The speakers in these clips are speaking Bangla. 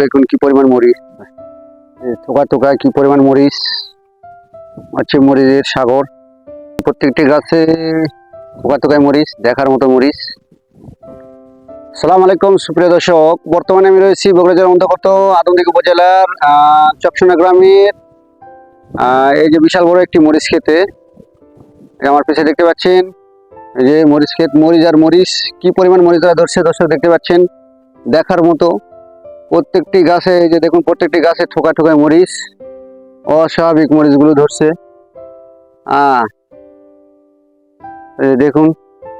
দেখুন কি পরিমাণ মরিচ। থোকা থোকা কি পরিমাণ মরিচ। হচ্ছে মরিচের সাগর। প্রত্যেকটি গাছে থোকা থোকায় মরিচ, দেখার মতো মরিচ। সালাম আলাইকুম, সুপ্রিয় দর্শক। বর্তমানে আমি রয়েছি বগুড়া জেলার অন্তর্গত আদমদিক উপজেলার চকসোনা গ্রামের এই যে বিশাল বড় একটি মরিচ খেতে আমার পিছিয়ে দেখতে পাচ্ছেন, এই যে মরিচ ক্ষেত, মরিচ আর মরিচ, কি পরিমাণ মরিচ ধরা ধরছে দর্শক দেখতে পাচ্ছেন, দেখার মতো। প্রত্যেকটি গাছে, এই যে দেখুন, প্রত্যেকটি গাছে ঠোকা ঠোকায় মরিচ, অস্বাভাবিক মরিচগুলো ধরছে। দেখুন,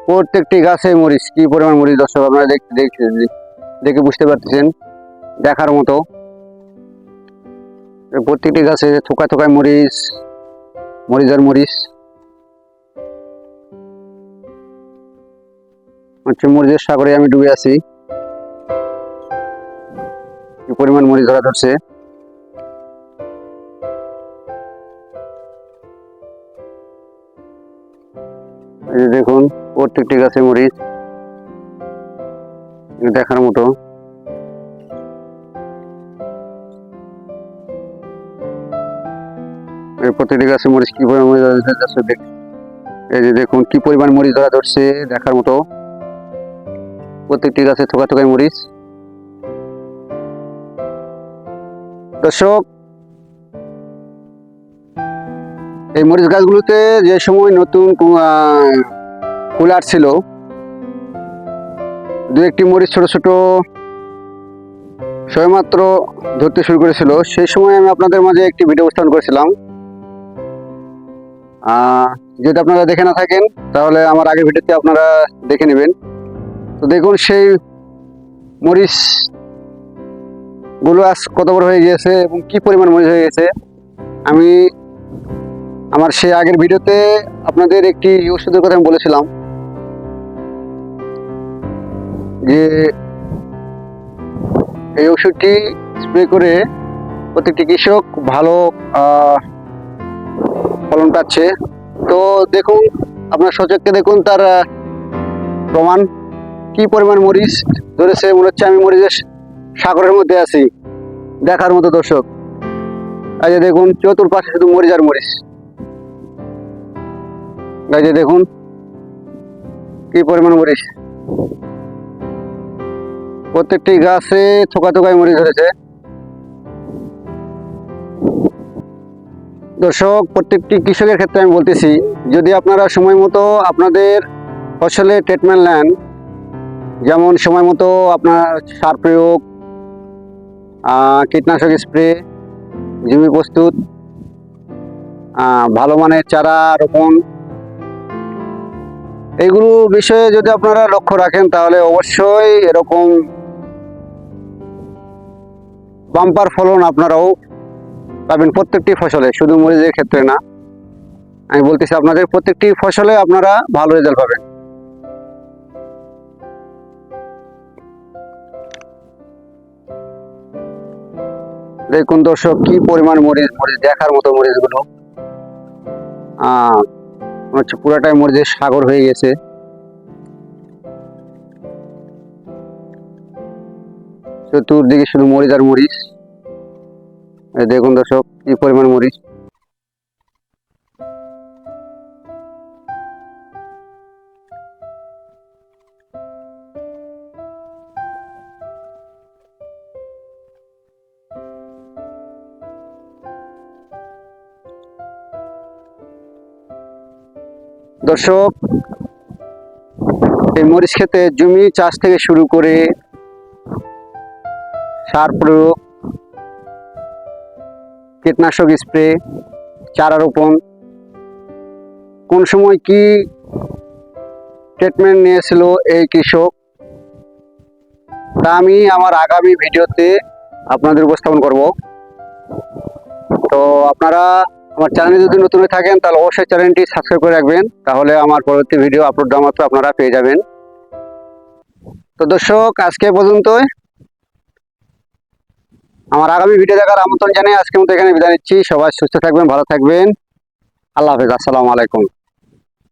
প্রত্যেকটি গাছে মরিচ, কি পরিমাণ মরিচ দর্শক আপনারা দেখে বুঝতে পারতেছেন, দেখার মতো। প্রত্যেকটি গাছে থোকা থোকায় মরিচ মরিচ আর মরিচ। হচ্ছে মরিচের সাগরে আমি ডুবে আছি। পরিমাণ মরিচ ধরা ধরছে। দেখুন, প্রত্যেকটি গাছে মরিচ দেখার মতো। প্রত্যেকটি গাছে মরিচ কি পরিমাণ এই যে দেখুন, কি পরিমাণ মরিচ ধরা ধরছে দেখার মতো। প্রত্যেকটি গাছে থোকা থোকায় মরিচ। দর্শক, এই মরিচ গাছগুলোতে যে সময় নতুন ফুল আসছিল, দু একটি মরিচ ছোট ছোট সবেমাত্র ধরতে শুরু করেছিল। সেই সময় আমি আপনাদের মাঝে একটি ভিডিও উপস্থাপন করেছিলাম। যদি আপনারা দেখে না থাকেন, তাহলে আমার আগের ভিডিওতে আপনারা দেখে নেবেন। তো দেখুন, সেই মরিচ গুলো আজ কত বড় হয়ে গিয়েছে এবং কি পরিমাণ মরিচ হয়ে গেছে, আমি আমার সেই আগের ভিডিওতে আপনাদের একটি ওষুধের কথা আমি বলেছিলাম যে এই ওষুধটি স্প্রে করে প্রত্যেকটি কৃষক ভালো ফলন পাচ্ছে। তো দেখুন, আপনার সচক্ষে দেখুন তার প্রমাণ। কি পরিমাণ মরিচ ধরেছে? মনে হচ্ছে আমি মরিচের সাগরের মধ্যে আছি। দেখার মতো দর্শক। এই যে দেখুন, চতুর্পাশে শুধু মরিচ আর মরিচ। এই যে দেখুন, কি পরিমাণ মরিচ। প্রত্যেকটি গাছে থোকা থোকায় মরিচ ধরেছে। দর্শক, প্রত্যেকটি কৃষকের ক্ষেত্রে আমি বলতেছি, যদি আপনারা সময় মতো আপনাদের ফসলে ট্রিটমেন্ট নেন, যেমন সময় মতো আপনার সার প্রয়োগ কীটনাশক স্প্রে, জমি প্রস্তুত ভালো মানের চারা রোপণ। এইগুলো বিষয়ে যদি আপনারা লক্ষ্য রাখেন, তাহলে অবশ্যই এরকম বাম্পার ফলন আপনারাও পাবেন প্রত্যেকটি ফসলে, শুধু মরিচের ক্ষেত্রে না। আমি বলতেছি আপনাদের প্রত্যেকটি ফসলে আপনারা ভালো রেজাল্ট পাবেন। দেখুন দর্শক, কি পরিমাণ মরিচ মরিচ দেখার মতো মরিচগুলো। হচ্ছে পুরাটাই মরিচের সাগর হয়ে গেছে। চতুর্দিকে শুধু মরিচ আর মরিচ। দেখুন দর্শক, কি পরিমাণ মরিচ। দর্শক, এই মরিচ খেতে জমি চাষ থেকে শুরু করে সার প্রয়োগ, কীটনাশক স্প্রে, চারা রোপণ, কোন সময় কি ট্রিটমেন্ট নিয়েছিল এই কৃষক, তা আমি আমার আগামী ভিডিওতে আপনাদের উপস্থাপন করব। তো আপনারা আমার চ্যানেলে যদি নতুন থাকেন, তাহলে অবশ্যই চ্যানেলটি সাবস্ক্রাইব করে রাখবেন। তাহলে আমার পরবর্তী ভিডিও আপলোড দেওয়া মাত্র আপনারা পেয়ে যাবেন। তো দর্শক, আজকে পর্যন্ত আমার আগামী ভিডিও দেখার আমন্ত্রণ জানিয়ে আজকে মতো এখানে বিদায় নিচ্ছি। সবাই সুস্থ থাকবেন, ভালো থাকবেন। আল্লাহ হাফেজ, আসসালামু আলাইকুম।